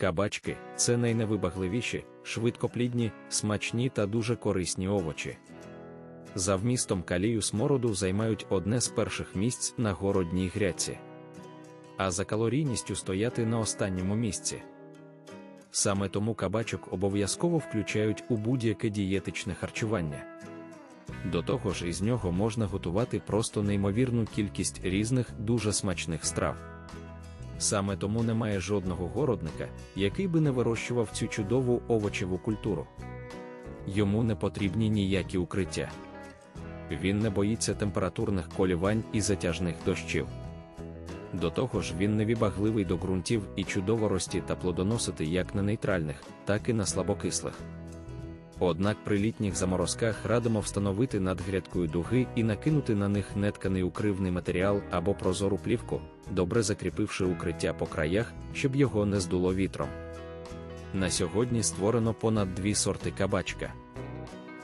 Кабачки це найневибагливіші, швидкоплідні, смачні та дуже корисні овочі. За вмістом калію смороду займають одне з перших місць на городній гряці, а за калорійністю стояти на останньому місці. Саме тому кабачок обов'язково включають у будь-яке дієтичне харчування. До того ж, із нього можна готувати просто неймовірну кількість різних дуже смачних страв. Саме тому немає жодного городника, який би не вирощував цю чудову овочеву культуру. Йому не потрібні ніякі укриття. Він не боїться температурних колівань і затяжних дощів. До того ж, він невібагливий до ґрунтів і чудово рості та плодоносити як на нейтральних, так і на слабокислих. Однак при літніх заморозках радимо встановити над грядкою дуги і накинути на них нетканий укривний матеріал або прозору плівку, добре закріпивши укриття по краях, щоб його не здуло вітром. На сьогодні створено понад дві сорти кабачка.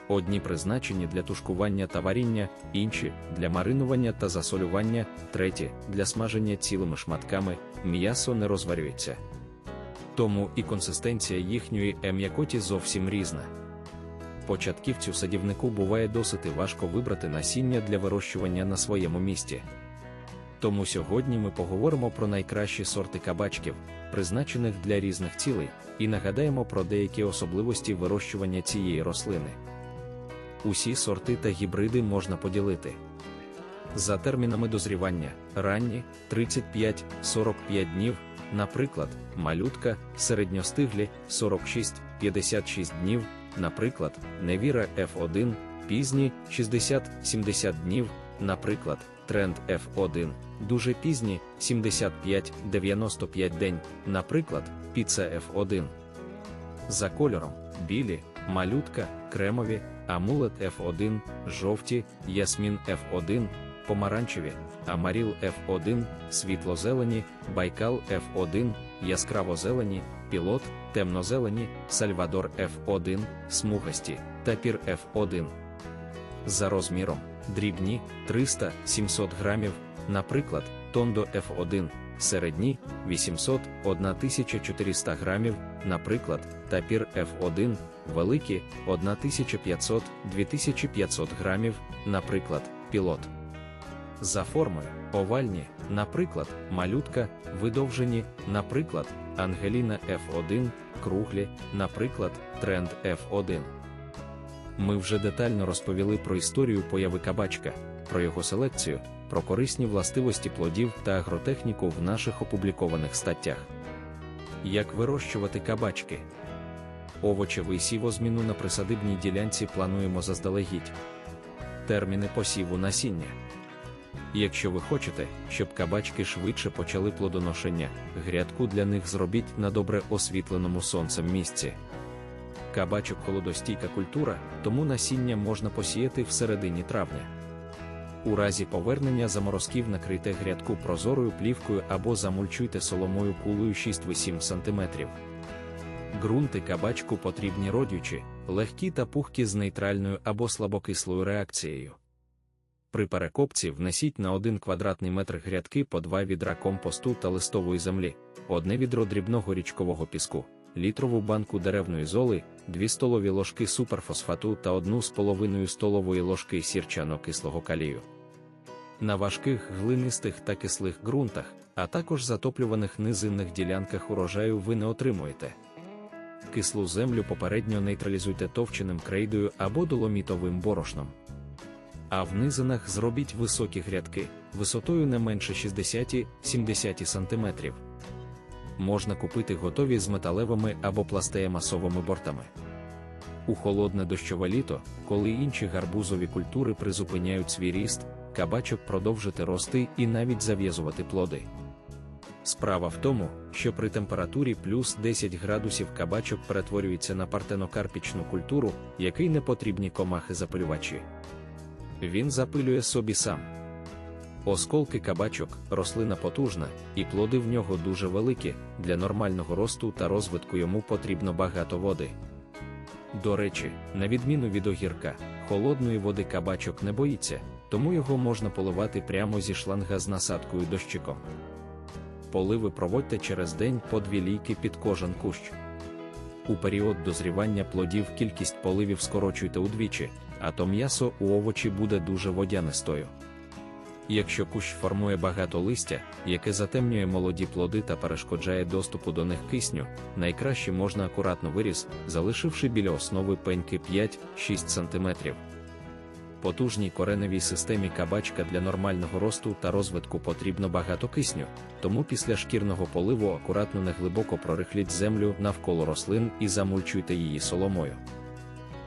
Одні призначені для тушкування та варіння, інші для маринування та засолювання, треті для смаження цілими шматками, м'ясо не розварюється. Тому і консистенція їхньої ем'якоті зовсім різна. Початківцю садівнику буває досить важко вибрати насіння для вирощування на своєму місці. Тому сьогодні ми поговоримо про найкращі сорти кабачків, призначених для різних цілей, і нагадаємо про деякі особливості вирощування цієї рослини. Усі сорти та гібриди можна поділити. За термінами дозрівання ранні 35-45 днів, наприклад, малютка, середньостиглі 46-56 днів, наприклад, невіра F1, пізні 60-70 днів, наприклад, тренд F1, дуже пізні 75-95 день, наприклад, піца F1. За кольором білі, малютка, кремові, амулет F1, жовті, ясмін F1, помаранчеві, амаріл F1, світло-зелені, байкал F1, яскраво-зелені, пілот, темно-зелені, сальвадор F1, смугасті, тапір F1. За розміром дрібні 300-700 грамів, наприклад, тондо F1, середні 800-1400 грамів, наприклад, тапір F1, великі 1500-2500 грамів, наприклад, пілот. За формою овальні, наприклад, малютка, видовжені, наприклад, Ангеліна F1, круглі, наприклад, тренд F1. Ми вже детально розповіли про історію появи кабачка, про його селекцію, про корисні властивості плодів та агротехніку в наших опублікованих статтях. Як вирощувати кабачки? Овочевий сівозміну на присадибній ділянці плануємо заздалегідь. Терміни посіву насіння. Якщо ви хочете, щоб кабачки швидше почали плодоношення, грядку для них зробіть на добре освітленому сонцем місці. Кабачок холодостійка культура, тому насіння можна посіяти в середині травня. У разі повернення заморозків накрийте грядку прозорою плівкою або замульчуйте соломою кулею 6-8 см. Ґрунти кабачку потрібні родючі, легкі та пухкі з нейтральною або слабокислою реакцією. При перекопці внесіть на 1 квадратний метр грядки по 2 відра компосту та листової землі, одне відро дрібного річкового піску, літрову банку деревної золи, 2 столові ложки суперфосфату та 1,5 столової ложки сірчано-кислого калію. На важких глинистих та кислих ґрунтах, а також затоплюваних низинних ділянках урожаю ви не отримуєте. Кислу землю попередньо нейтралізуйте товченим крейдою або доломітовим борошном. А в низинах зробіть високі грядки висотою не менше 60-70 см. Можна купити готові з металевими або пластеємасовими бортами. У холодне дощове літо, коли інші гарбузові культури призупиняють свій ріст, кабачок продовжити рости і навіть зав'язувати плоди. Справа в тому, що при температурі плюс 10 градусів кабачок перетворюється на партенокарпічну культуру, який не потрібні комахи запилювачі. Він запилює собі сам. Осколки кабачок, рослина потужна, і плоди в нього дуже великі, для нормального росту та розвитку йому потрібно багато води. До речі, на відміну від огірка, холодної води кабачок не боїться, тому його можна поливати прямо зі шланга з насадкою дощиком. Поливи проводьте через день по дві лійки під кожен кущ. У період дозрівання плодів кількість поливів скорочуйте удвічі, а то м'ясо у овочі буде дуже водянистою. Якщо кущ формує багато листя, яке затемнює молоді плоди та перешкоджає доступу до них кисню, найкраще можна акуратно виріз, залишивши біля основи пеньки 5-6 см. Потужній кореневій системі кабачка для нормального росту та розвитку потрібно багато кисню, тому після шкірного поливу акуратно неглибоко прорихліть землю навколо рослин і замульчуйте її соломою.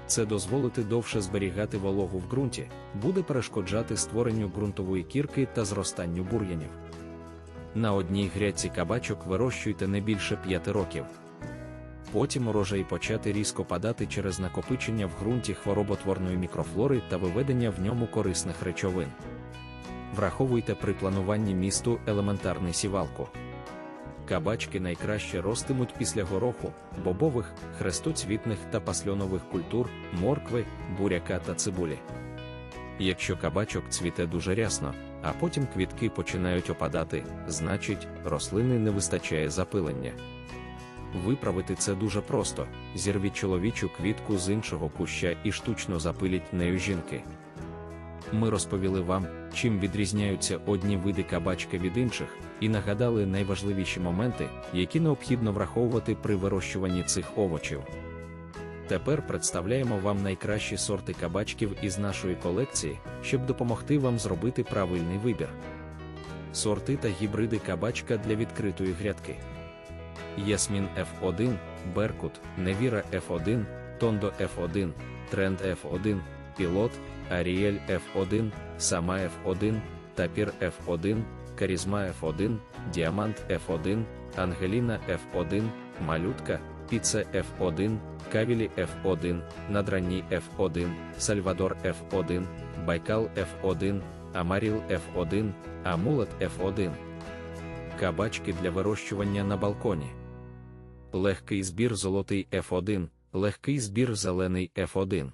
Це дозволити довше зберігати вологу в ґрунті, буде перешкоджати створенню ґрунтової кірки та зростанню бур'янів. На одній грядці кабачок вирощуйте не більше 5 років. Потім урожай почати різко падати через накопичення в ґрунті хвороботворної мікрофлори та виведення в ньому корисних речовин. Враховуйте при плануванні місту елементарний сівалку. Кабачки найкраще ростимуть після гороху, бобових, хрестоцвітних та пасльонових культур, моркви, буряка та цибулі. Якщо кабачок цвіте дуже рясно, а потім квітки починають опадати, значить, рослини не вистачає запилення. Виправити це дуже просто: зірвіть чоловічу квітку з іншого куща і штучно запиліть нею жінки. Ми розповіли вам, чим відрізняються одні види кабачки від інших, і нагадали найважливіші моменти, які необхідно враховувати при вирощуванні цих овочів. Тепер представляємо вам найкращі сорти кабачків із нашої колекції, щоб допомогти вам зробити правильний вибір. Сорти та гібриди кабачка для відкритої грядки. Ясмін F1, Беркут, Невіра F1, Тондо F1, Тренд F1, Пілот, Аріель F1, Сама F1, Тапір F1, Карізма F1, Діамант F1, Ангеліна F1, Малютка, Піце F1, Кавілі F1, Надранні F1, Сальвадор F1, Байкал F1, Амаріл F1, Амулет F1. Кабачки для вирощування на балконі. Легкий збір золотий F1, легкий збір зелений F1.